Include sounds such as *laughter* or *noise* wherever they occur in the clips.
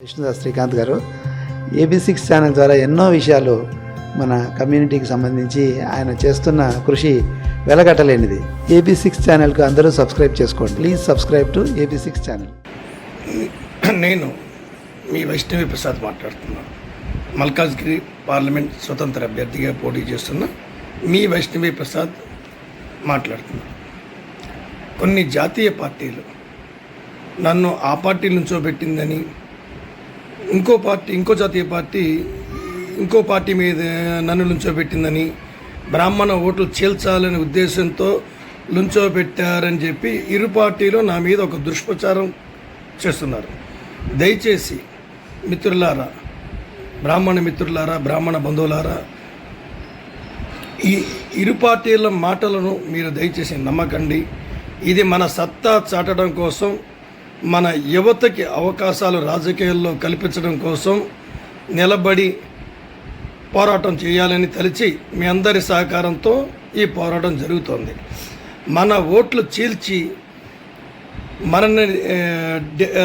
విష్ణుదాస్ శ్రీకాంత్ గారు AB six channel ద్వారా ఎన్నో విషయాలు మన కమ్యూనిటీకి సంబంధించి ఆయన చేస్తున్న కృషి వెలగట్టలేనిది. ఏబీ సిక్స్ ఛానల్కు అందరూ సబ్స్క్రైబ్ చేసుకోండి. Please subscribe to AB six channel. *clears throat* నేను మీ వైష్ణవి ప్రసాద్ మాట్లాడుతున్నాను మల్కాజ్గిరి పార్లమెంట్ స్వతంత్ర అభ్యర్థిగా పోటీ చేస్తున్న మీ వైష్ణవి ప్రసాద్ మాట్లాడుతున్నాను కొన్ని జాతీయ పార్టీలు నన్ను ఆ పార్టీ నుంచోబెట్టిందని ఇంకో పార్టీ ఇంకో జాతీయ పార్టీ ఇంకో పార్టీ మీద నన్ను లుంచోబెట్టిందని బ్రాహ్మణ ఓట్లు చేల్చాలనే ఉద్దేశంతో లుంచోబెట్టారని చెప్పి ఇరు పార్టీలు నా మీద ఒక దుష్ప్రచారం చేస్తున్నారు. దయచేసి మిత్రులారా బ్రాహ్మణ మిత్రులారా బ్రాహ్మణ బంధువులారా ఈ ఇరు పార్టీల మాటలను మీరు దయచేసి నమ్మకండి. ఇది మన సత్తా చాటడం కోసం మన యువతకి అవకాశాలు రాజకీయాల్లో కల్పించడం కోసం నిలబడి పోరాటం చేయాలని తలిచి మీ అందరి సహకారంతో ఈ పోరాటం జరుగుతోంది. మన ఓట్లు చీల్చి మనల్ని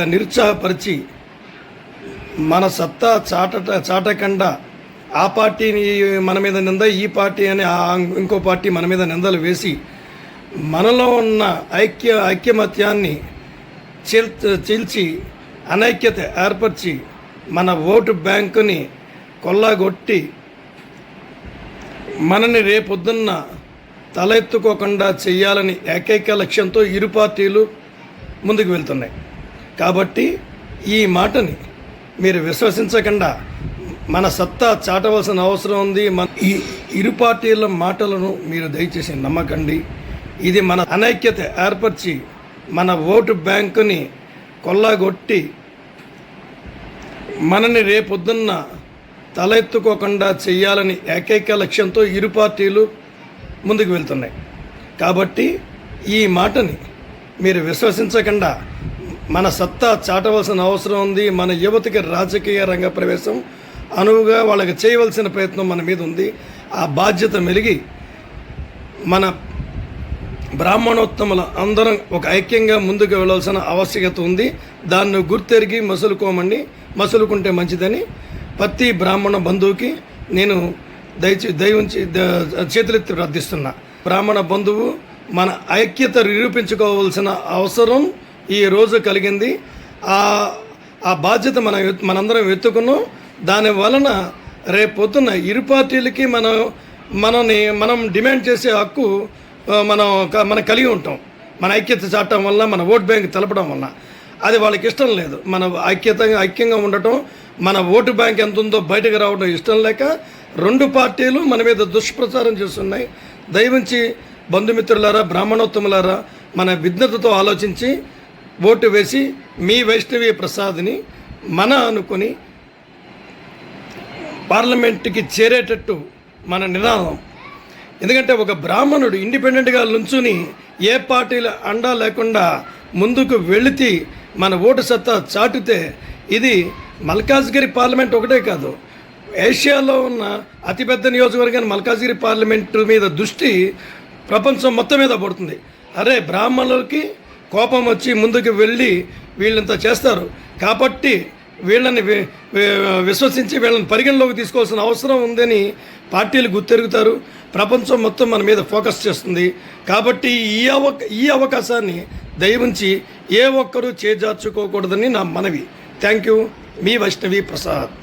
నిరుత్సాహపరిచి మన సత్తా చాటట చాటకుండా ఆ పార్టీని మన మీద నింద ఈ పార్టీ అని ఆ ఇంకో పార్టీ మన మీద నిందలు వేసి మనలో ఉన్న ఐక్య ఐక్యమత్యాన్ని చీల్చి అనైక్యత ఏర్పరిచి మన ఓటు బ్యాంకుని కొల్లగొట్టి మనని రేపొద్దున్న తల ఎత్తుకోకుండా చేయాలని ఏకైక లక్ష్యంతో ఇరు పార్టీలు ముందుకు వెళ్తున్నాయి. కాబట్టి ఈ మాటని మీరు విశ్వసించకుండా మన సత్తా చాటవలసిన అవసరం ఉంది. మన ఈ ఇరు పార్టీల మాటలను మీరు దయచేసి నమ్మకండి. ఇది మన అనైక్యత ఏర్పరిచి మన ఓటు బ్యాంకుని కొల్లగొట్టి మనని రేపొద్దున్న తలెత్తుకోకుండా చేయాలని ఏకైక లక్ష్యంతో ఇరు పార్టీలు ముందుకు వెళ్తున్నాయి. కాబట్టి ఈ మాటని మీరు విశ్వసించకుండా మన సత్తా చాటవలసిన అవసరం ఉంది మన యువతకి రాజకీయ రంగ ప్రవేశం అనువుగా వాళ్ళకి చేయవలసిన ప్రయత్నం మన మీద ఉంది. ఆ బాధ్యత మెలిగి మన బ్రాహ్మణోత్తముల అందరం ఒక ఐక్యంగా ముందుకు వెళ్ళాల్సిన ఆవశ్యకత ఉంది. దాన్ని గుర్తెరిగి మసులుకోమండి. మసులుకుంటే మంచిదని. ప్రతి బ్రాహ్మణ బంధువుకి నేను దయచి దయవుంచి చేతులెత్తి ప్రార్థిస్తున్నా. బ్రాహ్మణ బంధువు మన ఐక్యత నిరూపించుకోవాల్సిన అవసరం ఈ రోజు కలిగింది. ఆ ఆ బాధ్యత మన మనందరం ఎత్తుకున్నాం. దాని వలన రేపు పొద్దున్న ఇరు పార్టీలకి మనం మనని మనం డిమాండ్ చేసే హక్కు మనం మనం కలిగి ఉంటాం. మన ఐక్యత చాటం వల్ల మన ఓట్ బ్యాంక్ తెలపడం వల్ల. అది వాళ్ళకి ఇష్టం లేదు. మన ఐక్యతంగా ఐక్యంగా ఉండటం మన ఓటు బ్యాంక్ ఎంత ఉందో బయటకు రావడం ఇష్టం లేక రెండు పార్టీలు మన మీద దుష్ప్రచారం చేస్తున్నాయి. దయవించి బంధుమిత్రులారా బ్రాహ్మణోత్తములారా మన విజ్ఞతతో ఆలోచించి ఓటు వేసి మీ వైష్ణవి ప్రసాద్ని మన అనుకుని పార్లమెంట్కి చేరేటట్టు మన నినాదం. ఎందుకంటే ఒక బ్రాహ్మణుడు ఇండిపెండెంట్గా నుంచుని ఏ పార్టీల అండా లేకుండా ముందుకు వెళితే మన ఓటు సత్తా చాటితే ఇది మల్కాజ్గిరి పార్లమెంట్ ఒకటే కాదు. ఏషియాలో ఉన్న అతిపెద్ద నియోజకవర్గాన్ని మల్కాజ్గిరి పార్లమెంటు మీద దృష్టి ప్రపంచం మొత్తం మీద పడుతుంది. అరే బ్రాహ్మణులకి కోపం వచ్చి ముందుకు వెళ్ళి వీళ్ళంతా చేస్తారు. కాబట్టి వీళ్ళని విశ్వసించి వీళ్ళని పరిగణలోకి తీసుకోవాల్సిన అవసరం ఉందని పార్టీలు గుర్తెరుగుతారు. ప్రపంచం మొత్తం మన మీద ఫోకస్ చేస్తుంది. కాబట్టి ఈ అవ ఈ అవకాశాన్ని దయవుంచి ఏ ఒక్కరూ చేజార్చుకోకూడదని నా మనవి. Thank you. Me Vaishnavi Prasad.